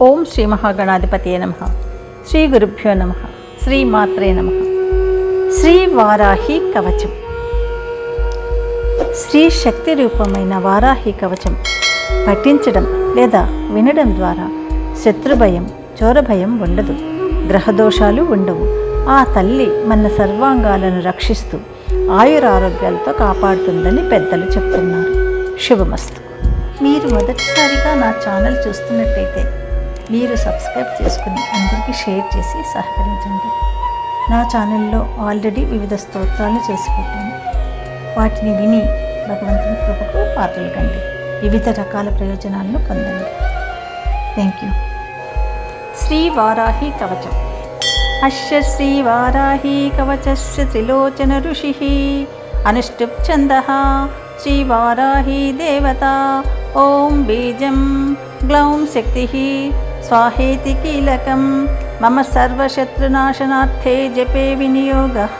ఓం శ్రీ మహాగణాధిపతియే నమ. శ్రీ గురుభ్యో నమ. శ్రీ మాత్రే నమ. శ్రీ వారాహి కవచం. శ్రీ శక్తి రూపమైన వారాహి కవచం పఠించడం లేదా వినడం ద్వారా శత్రుభయం చోరభయం ఉండదు. గ్రహదోషాలు ఉండవు. ఆ తల్లి మన సర్వాంగాలను రక్షిస్తూ ఆయురారోగ్యాలతో కాపాడుతుందని పెద్దలు చెప్తున్నారు. శుభమస్తు. మీరు మొదటిసారిగా నా ఛానల్ చూస్తున్నట్టయితే మీరు సబ్స్క్రైబ్ చేసుకుని అందరికీ షేర్ చేసి సహకరించండి. నా ఛానల్లో ఆల్రెడీ వివిధ స్తోత్రాలు చేసి పెట్టాను వాటిని విని భగవంతుని కృపకు పాత్రలు కండి. వివిధ రకాల ప్రయోజనాలను పొందండి. థ్యాంక్ యూ శ్రీ వారాహి కవచం. అశ్య శ్రీ వారాహి కవచస్య త్రిలోచన ఋషి. అనుష్టుప్ ఛంద శ్రీ వారాహి దేవత. ॐ बीजं ग्लौं शक्तिः स्वाहेति कीलकं मम सर्वशत्रुनाशनार्थे जपे विनियोगः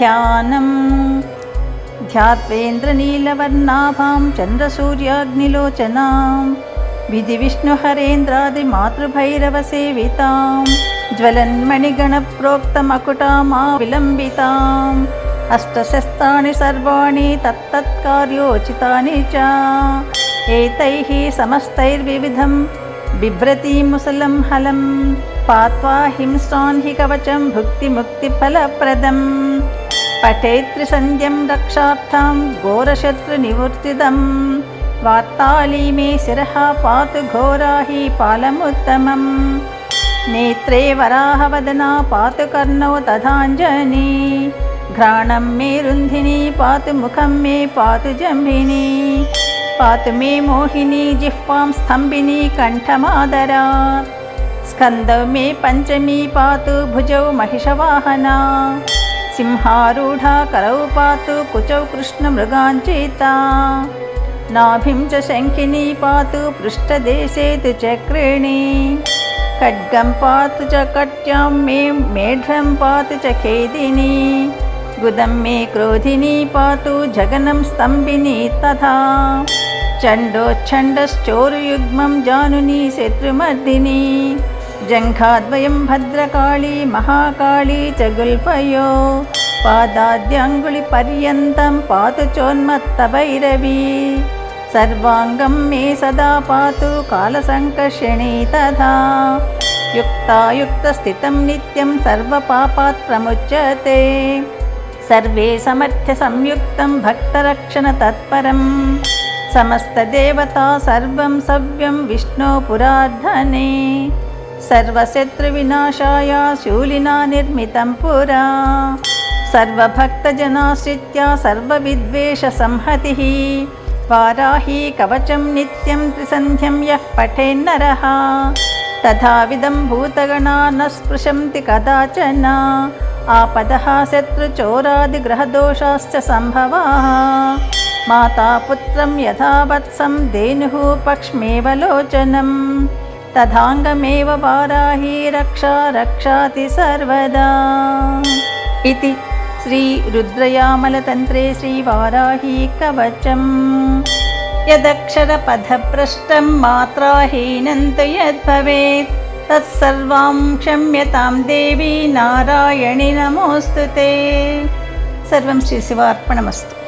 ध्यानं ध्यात्वेन्द्रनीलवर्णाभां चन्द्रसूर्याग्निलोचनां विधिविष्णुहरेन्द्रादिमातृभैरवसेवितां ज्वलन्मणिगणप्रोक्तमकुटामा विलम्बिताम् अष्टशस्त्राणि सर्वाणि तत्तत्कार्योचितानि च। एतैः समस्तैर्विविधं बिभ्रतीमुसलं हलं पात्वा हिंस्रान् हि कवचं भुक्तिमुक्तिफलप्रदम्। पठेत्रिसन्ध्यं रक्षार्थं घोरशत्रुनिवर्तितं वार्ताली मे शिरः पातु घोरा हि पालमुत्तमम्। नेत्रे वराहवदना पातु कर्णौ तथाञ्जनी घ्राणं मे रुन्धिनी पातु मुखं मे पातु जम्भिनी। पातु मे मोहिनी जिह्वां स्तम्भिनी कण्ठमादरात् स्कन्दौ मे पञ्चमी पातु भुजौ महिषवाहना। सिंहारूढा करौ पातु कुचौ कृष्णमृगाञ्चिता नाभिं च शङ्खिनी पातु पृष्ठदेशे तु चक्रिणी खड्गं पातु च कट्यां मे मेढ्रं पातु च खेदिनी गुदं मे क्रोधिनी पातु जगनं स्तम्भिनी तथा। चण्डोच्छण्डश्चोरुयुग्मं जानुनी शत्रुमर्दिनी। जङ्घाद्वयं भद्रकाली महाकाली च गुल्फयो। पादाद्याङ्गुलिपर्यन्तं पातु चोन्मत्तभैरवी। सर्वाङ्गं मे सदा पातु कालसङ्कर्षिणी तथा। युक्तायुक्तस्थितं नित्यं सर्वपापात् प्रमुच्यते सर्वे समर्थ्यसंयुक्तं भक्तरक्षणतत्परं समस्तदेवता सर्वं सव्यं विष्णोपुरार्धने सर्वशत्रुविनाशाय शूलिना निर्मितं पुरा। सर्वभक्तजनाश्रित्या सर्वविद्वेषसंहतिः वाराही कवचं नित्यं त्रिसन्ध्यं यः पठेन्नरः तथाविधं भूतगणा न स्पृशन्ति कदाचन आपदः शत्रुचोरादिग्रहदोषाश्च सम्भवाः माता पुत्रं यथा वत्सं धेनुः पक्ष्मेव लोचनम् तथाङ्गमेव वाराही रक्षा रक्षाति सर्वदा इति श्रीरुद्रयामलतन्त्रे श्रीवाराही कवचम् यदक्षरपथभ्रष्टं मात्राहीनं तु यद्भवेत् తత్సర్వాం క్షమ్యతాం దేవి నారాయణి నమోస్తు సర్వం శ్రీ శివార్పణమస్తు